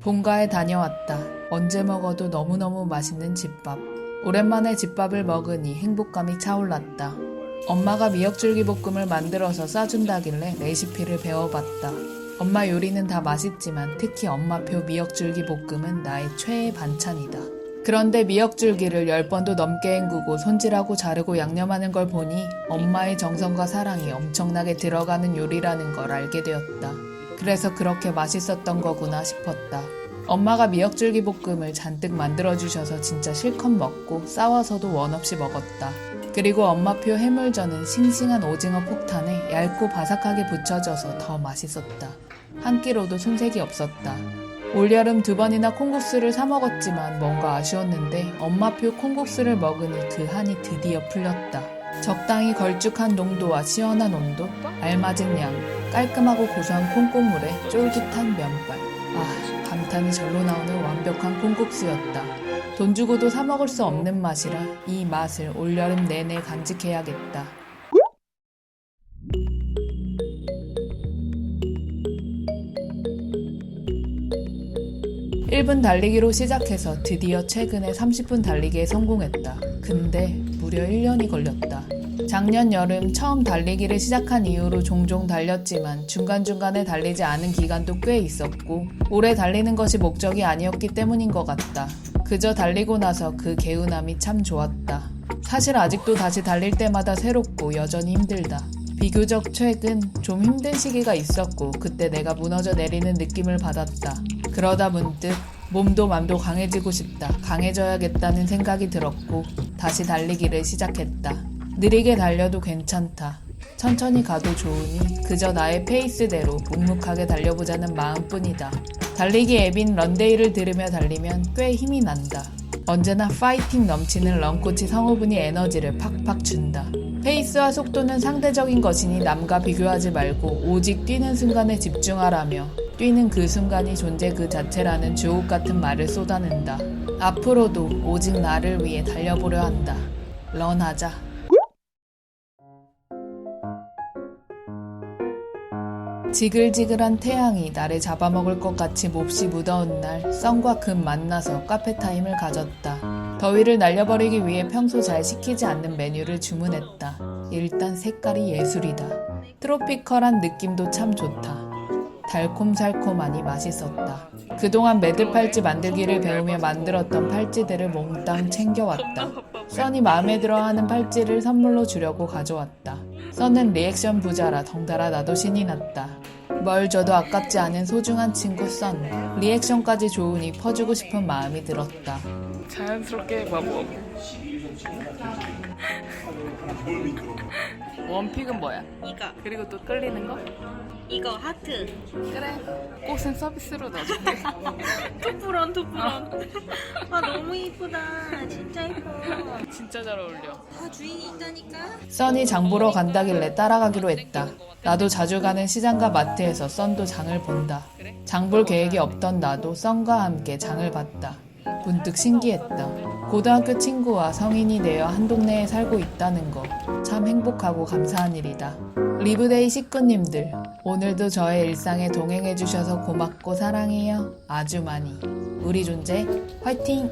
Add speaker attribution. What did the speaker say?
Speaker 1: 본가에 다녀왔다. 언제 먹어도 너무너무 맛있는 집밥. 오랜만에 집밥을 먹으니 행복감이 차올랐다. 엄마가 미역줄기 볶음을 만들어서 싸준다길래 레시피를 배워봤다. 엄마 요리는 다 맛있지만 특히 엄마표 미역줄기 볶음은 나의 최애 반찬이다. 그런데 미역줄기를 10번도 넘게 헹구고 손질하고 자르고 양념하는 걸 보니 엄마의 정성과 사랑이 엄청나게 들어가는 요리라는 걸 알게 되었다. 그래서 그렇게 맛있었던 거구나 싶었다. 엄마가 미역줄기 볶음을 잔뜩 만들어주셔서 진짜 실컷 먹고 싸워서도 원 없이 먹었다. 그리고 엄마표 해물전은 싱싱한 오징어 폭탄에 얇고 바삭하게 부쳐져서 더 맛있었다. 한 끼로도 손색이 없었다. 올여름 두 번이나 콩국수를 사 먹었지만 뭔가 아쉬웠는데 엄마표 콩국수를 먹으니 그 한이 드디어 풀렸다. 적당히 걸쭉한 농도와 시원한 온도, 알맞은 양, 깔끔하고 고소한 콩국물에 쫄깃한 면발. 아, 감탄이 절로 나오는 완벽한 콩국수였다. 돈 주고도 사 먹을 수 없는 맛이라 이 맛을 올여름 내내 간직해야겠다. 일분 달리기로 시작해서 드디어 최근에 30분 달리기에 성공했다. 근데 무려 1년이 걸렸다. 작년 여름 처음 달리기를 시작한 이후로 종종 달렸지만 중간중간에 달리지 않은 기간도 꽤 있었고 오래 달리는 것이 목적이 아니었기 때문인 것 같다. 그저 달리고 나서 그 개운함이 참 좋았다. 사실 아직도 다시 달릴 때마다 새롭고 여전히 힘들다. 비교적 최근 좀 힘든 시기가 있었고 그때 내가 무너져 내리는 느낌을 받았다. 그러다 문득 몸도 맘도 강해지고 싶다. 강해져야겠다는 생각이 들었고 다시 달리기를 시작했다. 느리게 달려도 괜찮다. 천천히 가도 좋으니 그저 나의 페이스대로 묵묵하게 달려보자는 마음뿐이다. 달리기 앱인 런데이를 들으며 달리면 꽤 힘이 난다. 언제나 파이팅 넘치는 런코치 성우분이 에너지를 팍팍 준다. 페이스와 속도는 상대적인 것이니 남과 비교하지 말고 오직 뛰는 순간에 집중하라며 뛰는 그 순간이 존재 그 자체라는 주옥 같은 말을 쏟아낸다. 앞으로도 오직 나를 위해 달려보려 한다. 런하자. 지글지글한 태양이 나를 잡아먹을 것 같이 몹시 무더운 날 썬과 금 만나서 카페 타임을 가졌다. 더위를 날려버리기 위해 평소 잘 시키지 않는 메뉴를 주문했다. 일단 색깔이 예술이다. 트로피컬한 느낌도 참 좋다. 달콤살콤하니 맛있었다. 그동안 매듭 팔찌 만들기를 배우며 만들었던 팔찌들을 몽땅 챙겨왔다. 써니 마음에 들어하는 팔찌를 선물로 주려고 가져왔다. 써는 리액션 부자라 덩달아 나도 신이 났다. 뭘 줘도 아깝지 않은 소중한 친구 썬. 리액션까지 좋으니 퍼주고 싶은 마음이 들었다. 자연스럽게 마법. 원픽은 뭐야?
Speaker 2: 이거
Speaker 1: 그리고 또 끌리는 거?
Speaker 2: 이거 하트
Speaker 1: 그래. 꽃은 서비스로 넣어줄게.
Speaker 2: 투프런 투프런 아 너무 이쁘다 진짜 이뻐
Speaker 1: 진짜 잘 어울려.
Speaker 2: 다 주인이 있다니까
Speaker 1: 써니 장 보러 간다길래 따라가기로 했다. 나도 자주 가는 시장과 마트에서 썬도 장을 본다. 장 볼 계획이 없던 나도 썬과 함께 장을 봤다. 문득 신기했다. 고등학교 친구와 성인이 되어 한 동네에 살고 있다는 거. 참 행복하고 감사한 일이다. 리브데이 식구님들, 오늘도 저의 일상에 동행해주셔서 고맙고 사랑해요. 아주 많이. 우리 존재, 화이팅!